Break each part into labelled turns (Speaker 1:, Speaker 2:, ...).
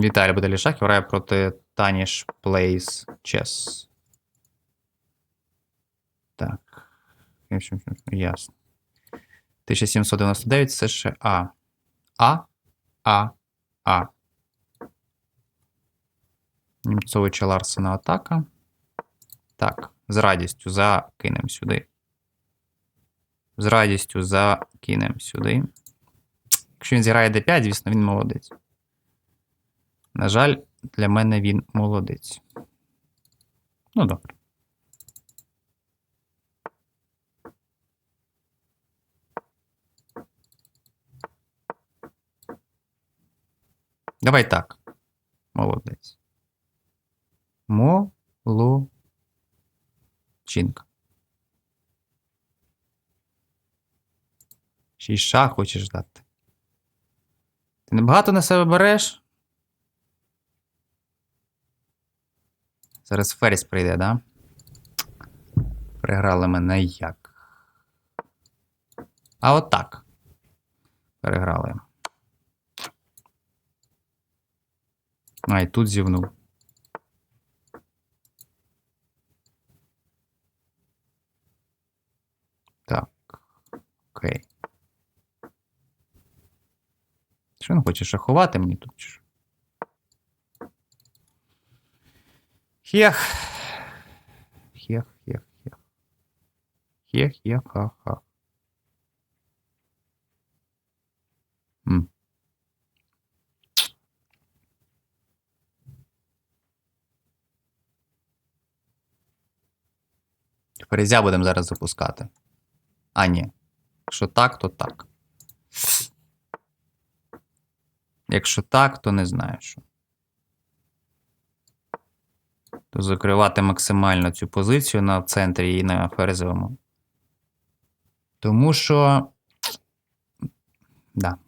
Speaker 1: Віталій Бадалішак грає проти Таніш Plays Chess. Так. Ясно. 1799 США. А. А. А. Німцовича Ларсена атака. Так, з радістю закинемо сюди. З радістю закинемо сюди. Якщо він зіграє d5, звісно, він молодець. На жаль, для мене він молодець. Ну, добре. Давай так. Молодець. Молодчинка. Ще й шах хочеш дати. Ти небагато на себе береш? Зараз Феріс прийде, да? Приграли мене як. А от так. Переграли. А, і тут зівнув. Так. Окей. Що він хоче шахувати мені тут? чи що? Хех. Хех, хех, хех. Хех, хех, ха, ха. М. Ферзя будемо зараз запускати. А, ні. Якщо так, то так. Якщо так, то не знаю що. Закривати максимально цю позицію на центрі і на ферзовому. Тому що. Да.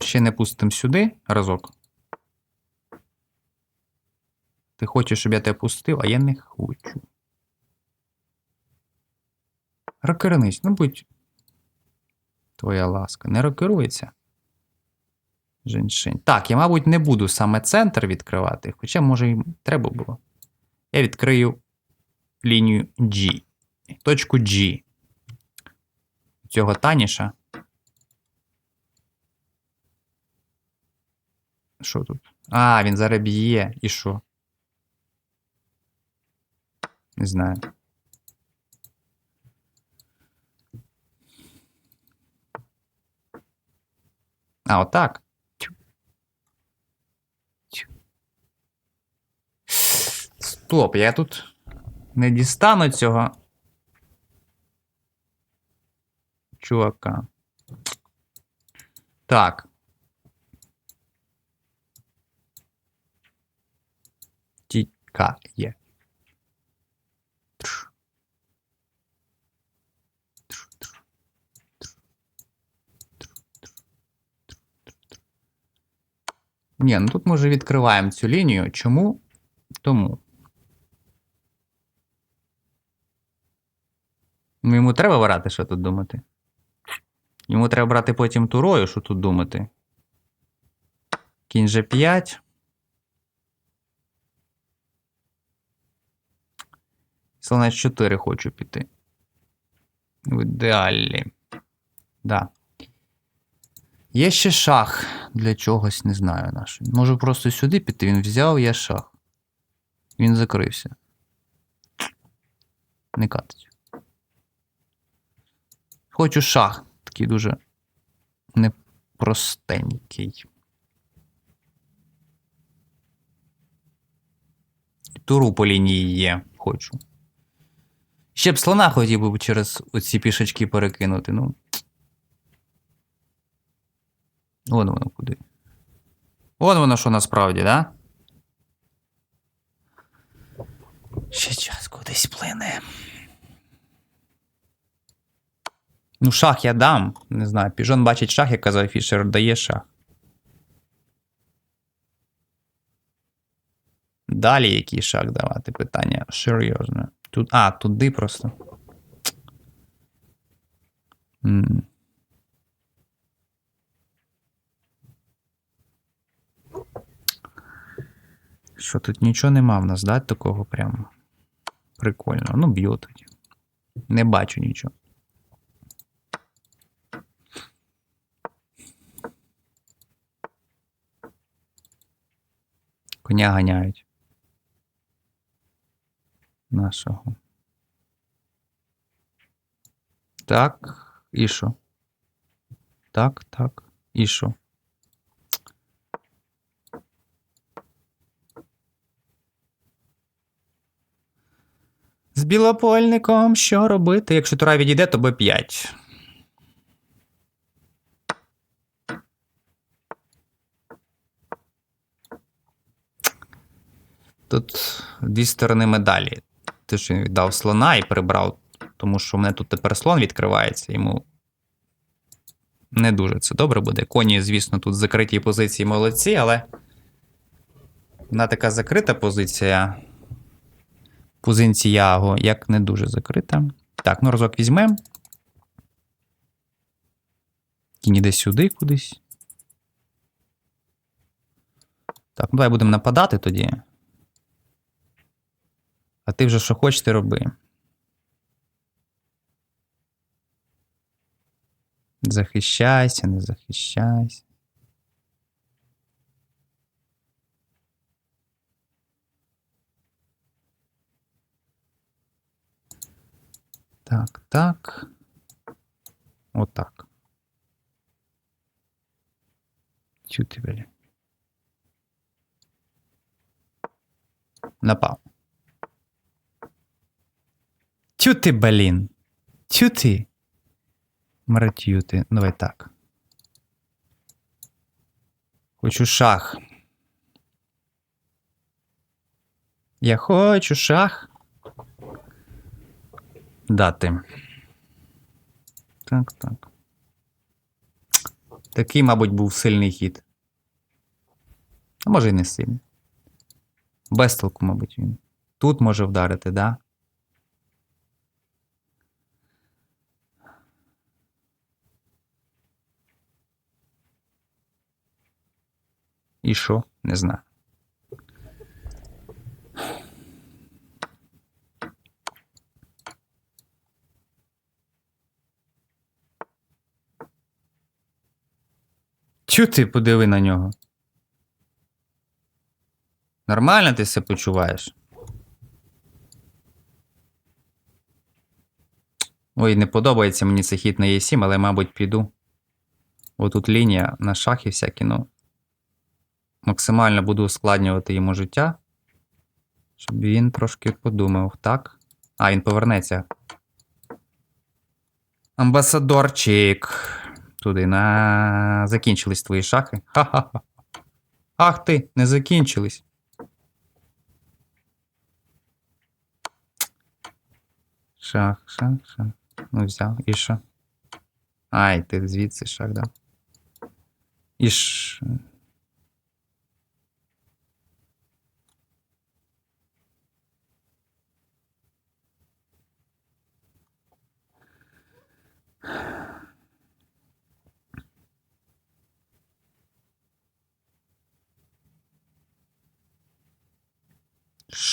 Speaker 1: Ще не пустимо сюди разок. Ти хочеш, щоб я тебе пустив, а я не хочу. Рокернись, ну будь. Твоя ласка. Не рокерується. Женьшень. Так, я, мабуть, не буду саме центр відкривати, хоча, може, і треба було. Я відкрию лінію G. Точку G. Цього таніша. Що тут? А, він зараз б'є. І що? Не знаю. А, отак. Тю. Тю. Стоп, я тут не дістану цього. Чувака. Так. Тікає. Ні, ну тут ми вже відкриваємо цю лінію. Чому? Тому. Ну, йому треба брати, що тут думати. Йому треба брати потім турою, що тут думати. Кінь же 5. Слонець 4 хочу піти. В ідеалі. Да. Є ще шах для чогось, не знаю наш. Можу просто сюди піти, він взяв, я шах. Він закрився. Не катить. Хочу шах. Такий дуже непростенький. Туру по лінії є, хочу. Ще б слона хотів би через оці пішечки перекинути, ну. Вон воно куди. Вон воно що насправді, да? Ще час кудись плине. Ну, шах я дам. Не знаю. Піжон бачить шах, як казав Фішер, дає шах. Далі який шах давати? Питання серйозне. Тут, А, туди просто. М -м. Що тут нічого нема в нас, да, такого прямо. Прикольно. Ну, б'є тоді. Не бачу нічого. Коня ганяють. Нашого. Так, і що? Так, так, і що? З білопольником що робити? Якщо тура відійде, то Б5. Тут дві сторони медалі. Те, що він віддав слона і прибрав, тому що в мене тут тепер слон відкривається, йому не дуже це добре буде. Коні, звісно, тут закриті позиції молодці, але вона така закрита позиція. Позиціяго, як не дуже закрита. Так, ну разок візьмемо. Кінь іде сюди кудись. Так, ну давай будемо нападати тоді. А ти вже що хочеш, роби. Захищайся, не захищайся. Так, так. Отак. Чути, блін. Напав. Тюти, блін. Тюти. Мратюти. Давай так. Хочу шах. Я хочу шах. Дати. Так, так. Такий, мабуть, був сильний хід. А може і не сильний. Без толку, мабуть, він. Тут може вдарити, да? І що? Не знаю. Чу ти подиви на нього? Нормально ти себе почуваєш? Ой, не подобається мені цей хід на Е7, але, мабуть, піду. Отут лінія на шахи всякі, ну. Максимально буду ускладнювати йому життя. Щоб він трошки подумав, так? А, він повернеться. Амбасадорчик. Туди на. Закінчились твої шахи. Ха-ха-ха. Ах ти, не закінчились. Шах, шах, шах. Ну, взяв. І що? Ай, ти звідси шах дав. І ш...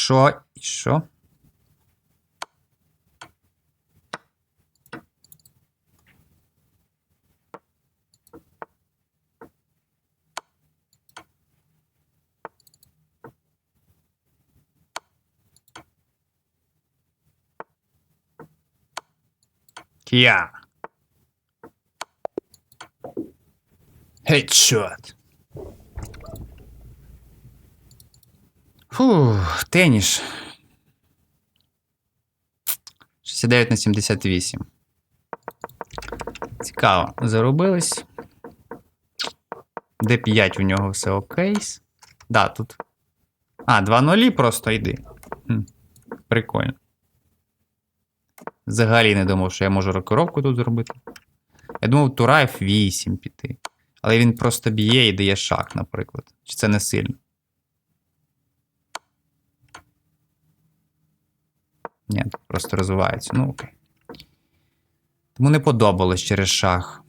Speaker 1: Що і що? Кія. Хедшот. Фу, теніш. 69 на 78. Цікаво. Заробились. Д5 у нього все окей. Да, тут. А, 2 нулі просто йди. Хм, Прикольно. Взагалі не думав, що я можу рокировку тут зробити. Я думав, тура F8 піти. Але він просто б'є і дає шах, наприклад. Чи це не сильно? Ні, просто розвивається. Ну окей. Тому не подобалось через шах.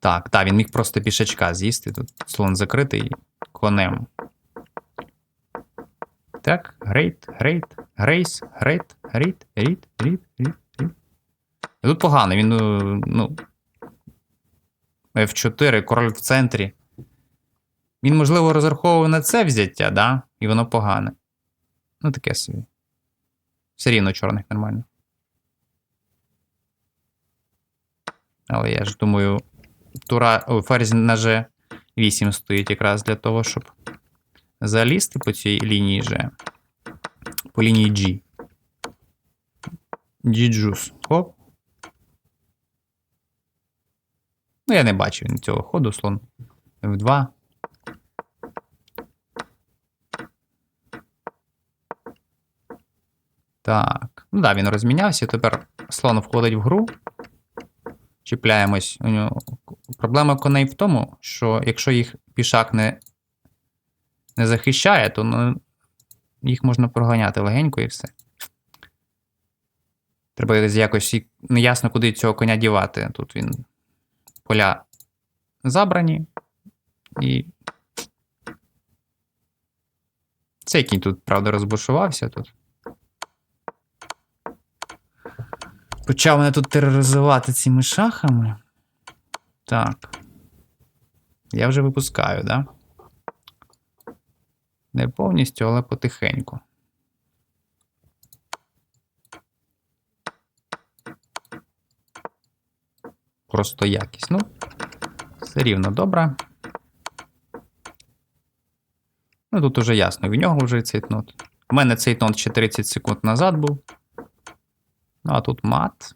Speaker 1: Так, так, він міг просто пішачка з'їсти. Тут слон закритий. конем. Так, грейт, грейт, грейс, грейт, грейт, рід, рід, рід, рід. Тут погано, він, ну, ну. F4, король в центрі. Він, можливо, розраховував на це взяття, да? І воно погане. Ну, таке собі. Все рівно чорних нормально. Але я ж думаю, тура, о, на G8 стоїть якраз для того, щоб залізти по цій лінії G. По лінії G. G-juice. Хоп. Ну, я не бачив цього ходу, слон F2. Так. Ну да, він розмінявся. Тепер слон входить в гру. Чіпляємось. Проблема коней в тому, що якщо їх пішак не, не захищає, то ну, їх можна проганяти легенько і все. Треба якось неясно, куди цього коня дівати. Тут він поля забрані. І. Цей кінь тут, правда, розбушувався тут. Почав мене тут тероризувати цими шахами. Так. Я вже випускаю, да? Не повністю, але потихеньку. Просто якість. Ну, все рівно добре. Ну, тут уже ясно, в нього вже цейтнот. У мене цейтнот ще 30 секунд назад був. Ну, а тут мат.